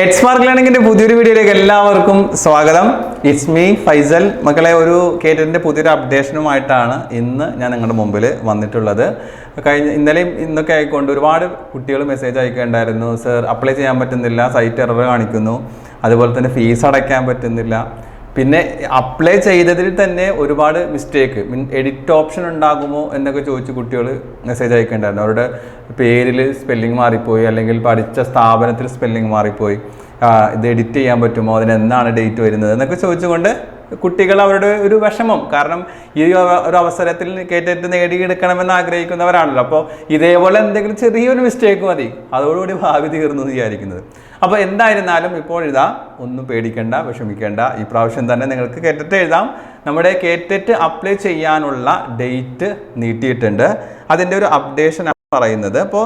Earths mark ലേണിംഗിന്റെ പുതിയൊരു വീഡിയോയിലേക്ക് എല്ലാവർക്കും സ്വാഗതം. ഇറ്റ്സ് മീ ഫൈസൽ മക്കളെ ഒരു കേറ്ററിന്റെ പുതിയൊരു അപ്ഡേഷനുമായിട്ടാണ് ഇന്ന് ഞാൻ നിങ്ങളുടെ മുമ്പിൽ വന്നിട്ടുള്ളത്. കഴിഞ്ഞ ഇന്നലെയും ഇന്നൊക്കെ ആയിക്കൊണ്ട് ഒരുപാട് കുട്ടികൾ മെസ്സേജ് അയക്കേണ്ടായിരുന്നു. സർ അപ്ലൈ ചെയ്യാൻ പറ്റുന്നില്ല. സൈറ്റ് എറർ കാണിക്കുന്നു. അതുപോലെ തന്നെ ഫീസ് അടയ്ക്കാൻ പറ്റുന്നില്ല. പിന്നെ അപ്ലൈ ചെയ്തതിൽ തന്നെ ഒരുപാട് മിസ്റ്റേക്ക് മീൻ എഡിറ്റ് ഓപ്ഷൻ ഉണ്ടാകുമോ എന്നൊക്കെ ചോദിച്ച് കുട്ടികൾ മെസ്സേജ് അയക്കേണ്ടായിരുന്നു. അവരുടെ പേരിൽ സ്പെല്ലിംഗ് മാറിപ്പോയി അല്ലെങ്കിൽ പഠിച്ച സ്ഥാപനത്തിൽ സ്പെല്ലിംഗ് മാറിപ്പോയി. ഇത് എഡിറ്റ് ചെയ്യാൻ പറ്റുമോ? അതിന് എന്നാണ് ഡേറ്റ് വരുന്നത്? എന്നൊക്കെ ചോദിച്ചുകൊണ്ട് കുട്ടികൾ അവരുടെ ഒരു വിഷമം. കാരണം ഈ ഒരു- അവസരത്തിൽ കേട്ടിട്ട് നേടിയെടുക്കണമെന്ന് ആഗ്രഹിക്കുന്നവരാണല്ലോ. അപ്പോൾ ഇതേപോലെ എന്തെങ്കിലും ചെറിയൊരു മിസ്റ്റേക്ക് മതി. അതോടുകൂടി ഭാവി തീർന്നു വിചാരിക്കുന്നത്. അപ്പോൾ എന്തായിരുന്നാലും ഇപ്പോൾ ഇതാ ഒന്നും പേടിക്കേണ്ട വിഷമിക്കേണ്ട. ഈ പ്രാവശ്യം തന്നെ നിങ്ങൾക്ക് കേട്ടിട്ട് എഴുതാം. നമ്മുടെ കേറ്ററ്റ് അപ്ലൈ ചെയ്യാനുള്ള ഡേറ്റ് നീട്ടിയിട്ടുണ്ട്. അതിന്റെ ഒരു അപ്ഡേഷൻ പറയുന്നത്. അപ്പോൾ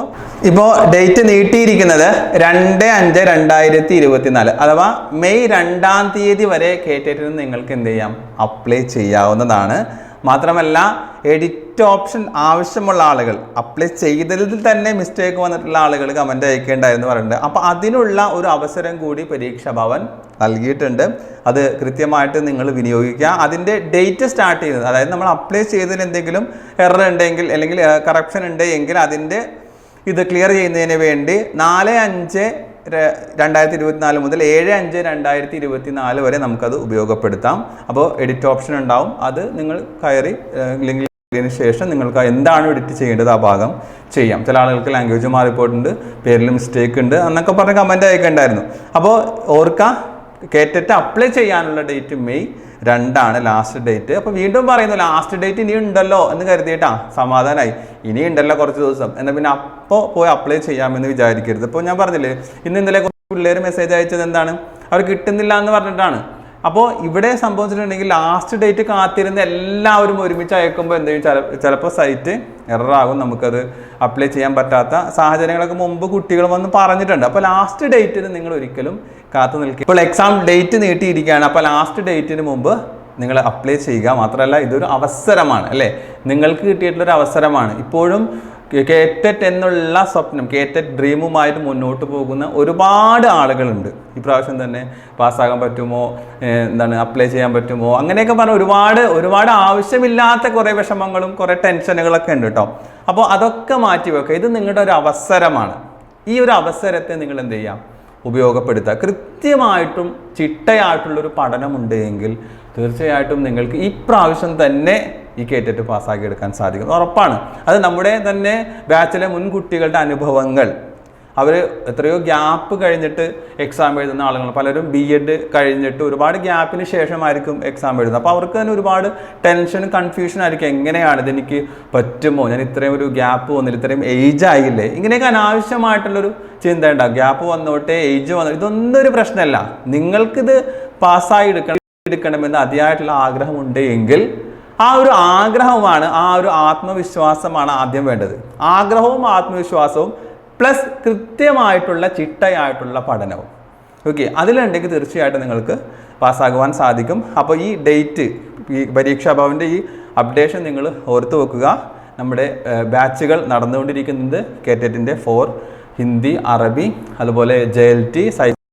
ഇപ്പോൾ ഡേറ്റ് നീട്ടിയിരിക്കുന്നത് രണ്ട് അഞ്ച് രണ്ടായിരത്തി ഇരുപത്തിനാല്. അഥവാ മെയ് രണ്ടാം തീയതി വരെ കേട്ടിട്ട് നിങ്ങൾക്ക് എന്ത് ചെയ്യാം? അപ്ലൈ ചെയ്യാവുന്നതാണ്. മാത്രമല്ല എഡിറ്റ് ഓപ്ഷൻ ആവശ്യമുള്ള ആളുകൾ അപ്ലൈ ചെയ്തതിൽ തന്നെ മിസ്റ്റേക്ക് വന്നിട്ടുള്ള ആളുകൾ കമന്റ് അയക്കേണ്ടായിരുന്നു പറയുന്നുണ്ട്. അപ്പോൾ അതിനുള്ള ഒരു അവസരം കൂടി പരീക്ഷാ ഭവൻ നൽകിയിട്ടുണ്ട്. അത് കൃത്യമായിട്ട് നിങ്ങൾ വിനിയോഗിക്കുക. അതിന്റെ ഡേറ്റ് സ്റ്റാർട്ട് ചെയ്യുന്നത് അതായത് നമ്മൾ അപ്ലൈ ചെയ്തതിൽ എന്തെങ്കിലും എറർ ഉണ്ടെങ്കിൽ അല്ലെങ്കിൽ കറപ്ഷൻ ഉണ്ട് എങ്കിൽ അതിന്റെ ഇത് ക്ലിയർ ചെയ്യുന്നതിന് വേണ്ടി നാല് അഞ്ച് രണ്ടായിരത്തി ഇരുപത്തിനാല് മുതൽ ഏഴ് അഞ്ച് രണ്ടായിരത്തി ഇരുപത്തി നാല് വരെ നമുക്കത് ഉപയോഗപ്പെടുത്താം. അപ്പോൾ എഡിറ്റ് ഓപ്ഷൻ ഉണ്ടാവും. അത് നിങ്ങൾ കയറി ലിങ്കിൽ ഇതിന് ശേഷം നിങ്ങൾക്ക് എന്താണ് എഡിറ്റ് ചെയ്യേണ്ടത് ആ ഭാഗം ചെയ്യാം. ചില ആളുകൾക്ക് ലാംഗ്വേജ് മാറിപ്പോയിട്ടുണ്ട് പേരിൽ മിസ്റ്റേക്ക് ഉണ്ട് എന്നൊക്കെ പറഞ്ഞ് കമന്റ് അയക്കേണ്ടായിരുന്നു. അപ്പോൾ ഓർക്ക കേട്ടിട്ട് അപ്ലൈ ചെയ്യാനുള്ള ഡേറ്റ് മെയ് രണ്ടാണ് ലാസ്റ്റ് ഡേറ്റ് അപ്പോൾ വീണ്ടും പറയുന്നു ലാസ്റ്റ് ഡേറ്റ് ഇനി ഉണ്ടല്ലോ എന്ന് കരുതിയിട്ടാ സമാധാനമായി ഇനി ഉണ്ടല്ലോ കുറച്ച് ദിവസം. എന്നാൽ പിന്നെ അപ്പോൾ പോയി അപ്ലൈ ചെയ്യാമെന്ന് വിചാരിക്കരുത്. ഇപ്പോൾ ഞാൻ പറഞ്ഞില്ലേ ഇന്ന് ഇന്നലെ കുറച്ച് പിള്ളേർ മെസ്സേജ് അയച്ചത് എന്താണ്? അവർ കിട്ടുന്നില്ല എന്ന് പറഞ്ഞിട്ടാണ്. അപ്പോൾ ഇവിടെ സംഭവിച്ചിട്ടുണ്ടെങ്കിൽ ലാസ്റ്റ് ഡേറ്റ് കാത്തിരുന്ന് എല്ലാവരും ഒരുമിച്ച് അയക്കുമ്പോൾ എന്തെങ്കിലും ചില ചിലപ്പോൾ സൈറ്റ് എററാകും നമുക്കത് അപ്ലൈ ചെയ്യാൻ പറ്റാത്ത സാഹചര്യങ്ങളൊക്കെ മുമ്പ് കുട്ടികൾ വന്ന് പറഞ്ഞിട്ടുണ്ട്. അപ്പോൾ ലാസ്റ്റ് ഡേറ്റിന് നിങ്ങൾ ഒരിക്കലും കാത്തു നിൽക്കുക ഇപ്പോൾ എക്സാം ഡേറ്റ് നീട്ടിയിരിക്കുകയാണ്. അപ്പോൾ ലാസ്റ്റ് ഡേറ്റിന് മുമ്പ് നിങ്ങൾ അപ്ലൈ ചെയ്യുക മാത്രമല്ല ഇതൊരു അവസരമാണ് അല്ലേ? നിങ്ങൾക്ക് കിട്ടിയിട്ടുള്ളൊരു അവസരമാണ്. ഇപ്പോഴും കേറ്ററ്റ് എന്നുള്ള സ്വപ്നം കേറ്ററ്റ് ഡ്രീമുമായിട്ട് മുന്നോട്ട് പോകുന്ന ഒരുപാട് ആളുകളുണ്ട്. ഇപ്രാവശ്യം തന്നെ പാസ്സാകാൻ പറ്റുമോ? എന്താണ് അപ്ലൈ ചെയ്യാൻ പറ്റുമോ? അങ്ങനെയൊക്കെ പറഞ്ഞ ഒരുപാട് ഒരുപാട് ആവശ്യമില്ലാത്ത കുറേ വിഷമങ്ങളും കുറേ ടെൻഷനുകളൊക്കെ ഉണ്ട് കേട്ടോ അപ്പോൾ അതൊക്കെ മാറ്റി വെക്കുക. ഇത് നിങ്ങളുടെ ഒരു അവസരമാണ്. ഈ ഒരു അവസരത്തെ നിങ്ങൾ എന്ത് ചെയ്യാം ഉപയോഗപ്പെടുത്തുക. കൃത്യമായിട്ടും ചിട്ടയായിട്ടുള്ളൊരു പഠനമുണ്ട് എങ്കിൽ തീർച്ചയായിട്ടും നിങ്ങൾക്ക് ഇപ്രാവശ്യം പ്രാവശ്യം തന്നെ ഈ കേട്ടിട്ട് പാസ്സാക്കി എടുക്കാൻ സാധിക്കും ഉറപ്പാണ്. അത് നമ്മുടെ തന്നെ ബാച്ചിലെ മുൻകുട്ടികളുടെ അനുഭവങ്ങൾ. അവർ എത്രയോ ഗ്യാപ്പ് കഴിഞ്ഞിട്ട് എക്സാം എഴുതുന്ന ആളുകൾ. പലരും ബി എഡ് കഴിഞ്ഞിട്ട് ഒരുപാട് ഗ്യാപ്പിന് ശേഷമായിരിക്കും എക്സാം എഴുതുന്നത്. അപ്പോൾ അവർക്ക് തന്നെ ഒരുപാട് ടെൻഷനും കൺഫ്യൂഷനും ആയിരിക്കും. എങ്ങനെയാണ് ഇതെനിക്ക് പറ്റുമോ? ഞാൻ ഇത്രയും ഒരു ഗ്യാപ്പ് വന്നില്ല ഇത്രയും ഏജ് ആയില്ലേ? ഇങ്ങനെയൊക്കെ അനാവശ്യമായിട്ടുള്ളൊരു ചിന്ത ഉണ്ടാകും. ഗ്യാപ്പ് വന്നോട്ടെ ഏജ് വന്നോ ഇതൊന്നും ഒരു പ്രശ്നമല്ല. നിങ്ങൾക്കിത് പാസ്സായി എടുക്കണം എടുക്കണമെന്ന് അതിയായിട്ടുള്ള ആഗ്രഹമുണ്ട് എങ്കിൽ ആ ഒരു ആഗ്രഹമാണ് ആ ഒരു ആത്മവിശ്വാസമാണ് ആദ്യം വേണ്ടത്. ആഗ്രഹവും ആത്മവിശ്വാസവും പ്ലസ് കൃത്യമായിട്ടുള്ള ചിട്ടയായിട്ടുള്ള പഠനവും. ഓക്കെ അതിലുണ്ടെങ്കിൽ തീർച്ചയായിട്ടും നിങ്ങൾക്ക് പാസ്സാകുവാൻ സാധിക്കും. അപ്പോൾ ഈ ഡേറ്റ് ഈ പരീക്ഷാ ഭവന്റെ ഈ അപ്ഡേഷൻ നിങ്ങൾ ഓർത്ത് വെക്കുക. നമ്മുടെ ബാച്ചുകൾ നടന്നുകൊണ്ടിരിക്കുന്നത് കേറ്ററ്റിന്റെ ഫോർ ഹിന്ദി അറബി അതുപോലെ J L T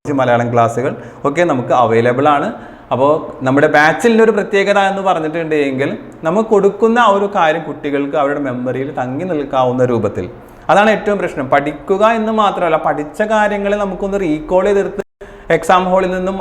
site Malayalam ക്ലാസ്സുകൾ ഒക്കെ നമുക്ക് അവൈലബിൾ ആണ്. അപ്പോൾ നമ്മുടെ ബാച്ചിലിന്റെ ഒരു പ്രത്യേകത എന്ന് പറഞ്ഞിട്ടുണ്ടെങ്കിൽ നമുക്ക് കൊടുക്കുന്ന ആ ഒരു കാര്യം കുട്ടികൾക്ക് അവരുടെ മെമ്മറിയിൽ തങ്ങി നിൽക്കാവുന്ന രൂപത്തിൽ. അതാണ് ഏറ്റവും പ്രശ്നം. പഠിക്കുക എന്ന് മാത്രമല്ല പഠിച്ച കാര്യങ്ങളെ നമുക്കൊന്ന് റീകോൾ ചെയ്തെടുത്ത് എക്സാം ഹാളിൽ നിന്നും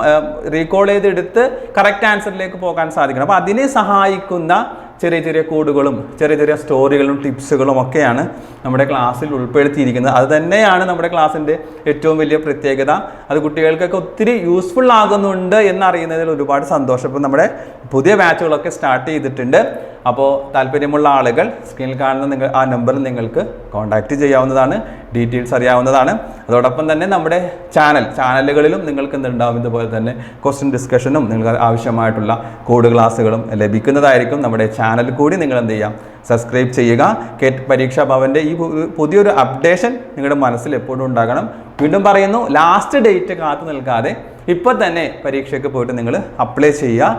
റീകോൾ ചെയ്തെടുത്ത് കറക്റ്റ് ആൻസറിലേക്ക് പോകാൻ സാധിക്കണം. അപ്പോൾ അതിനെ സഹായിക്കുന്ന ചെറിയ ചെറിയ കോഡുകളും ചെറിയ ചെറിയ സ്റ്റോറികളും ടിപ്സുകളും ഒക്കെയാണ് നമ്മുടെ ക്ലാസ്സിൽ ഉൾപ്പെടുത്തിയിരിക്കുന്നത്. അത് തന്നെയാണ് നമ്മുടെ ക്ലാസ്സിന്റെ ഏറ്റവും വലിയ പ്രത്യേകത. അത് കുട്ടികൾക്കൊക്കെ ഒത്തിരി യൂസ്ഫുൾ ആകുന്നുണ്ട് എന്നറിയുന്നതിൽ ഒരുപാട് സന്തോഷം. ഇപ്പോൾ നമ്മുടെ പുതിയ ബാച്ചുകളൊക്കെ സ്റ്റാർട്ട് ചെയ്തിട്ടുണ്ട്. അപ്പോൾ താല്പര്യമുള്ള ആളുകൾ സ്ക്രീനിൽ കാണുന്ന നിങ്ങൾ ആ നമ്പറിൽ നിങ്ങൾക്ക് കോൺടാക്റ്റ് ചെയ്യാവുന്നതാണ്. ഡീറ്റെയിൽസ് അറിയാവുന്നതാണ്. അതോടൊപ്പം തന്നെ നമ്മുടെ ചാനൽ ചാനലുകളിലും നിങ്ങൾക്ക് എന്തുണ്ടാവും ഇതുപോലെ തന്നെ ക്വസ്റ്റ്യൻ ഡിസ്കഷനും നിങ്ങൾക്ക് ആവശ്യമായിട്ടുള്ള കോഡ് ക്ലാസ്സുകളും ലഭിക്കുന്നതായിരിക്കും നമ്മുടെ ചാനൽ കൂടി നിങ്ങൾ എന്ത് ചെയ്യാം? സബ്സ്ക്രൈബ് ചെയ്യുക. കെറ്റ് പരീക്ഷാ ഭവന്റെ ഈ പുതിയൊരു അപ്ഡേഷൻ നിങ്ങളുടെ മനസ്സിൽ എപ്പോഴും ഉണ്ടാകണം. വീണ്ടും പറയുന്നു ലാസ്റ്റ് ഡേറ്റ് കാത്തു നിൽക്കാതെ ഇപ്പോൾ തന്നെ പരീക്ഷയ്ക്ക് പോയിട്ട് നിങ്ങൾ അപ്ലൈ ചെയ്യുക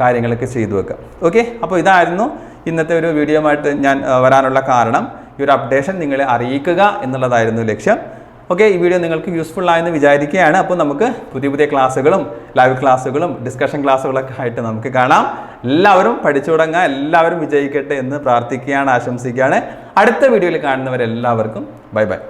കാര്യങ്ങളൊക്കെ ചെയ്തു വെക്കുക. ഓക്കെ അപ്പോൾ ഇതായിരുന്നു ഇന്നത്തെ ഒരു വീഡിയോ ആയിട്ട് ഞാൻ വരാനുള്ള കാരണം. ഈ ഒരു അപ്ഡേഷൻ നിങ്ങളെ അറിയിക്കുക എന്നുള്ളതായിരുന്നു ലക്ഷ്യം. ഓക്കെ ഈ വീഡിയോ നിങ്ങൾക്ക് യൂസ്ഫുൾ ആയെന്ന് വിചാരിക്കുകയാണ്. അപ്പോൾ നമുക്ക് പുതിയ പുതിയ ക്ലാസ്സുകളും ലൈവ് ക്ലാസ്സുകളും ഡിസ്കഷൻ ക്ലാസ്സുകളൊക്കെ ആയിട്ട് നമുക്ക് കാണാം. എല്ലാവരും പഠിച്ചു തുടങ്ങുക എല്ലാവരും വിജയിക്കട്ടെ എന്ന് പ്രാർത്ഥിക്കുകയാണ് ആശംസിക്കുകയാണ്. അടുത്ത വീഡിയോയിൽ കാണുന്നവരെല്ലാവർക്കും ബൈ ബൈ.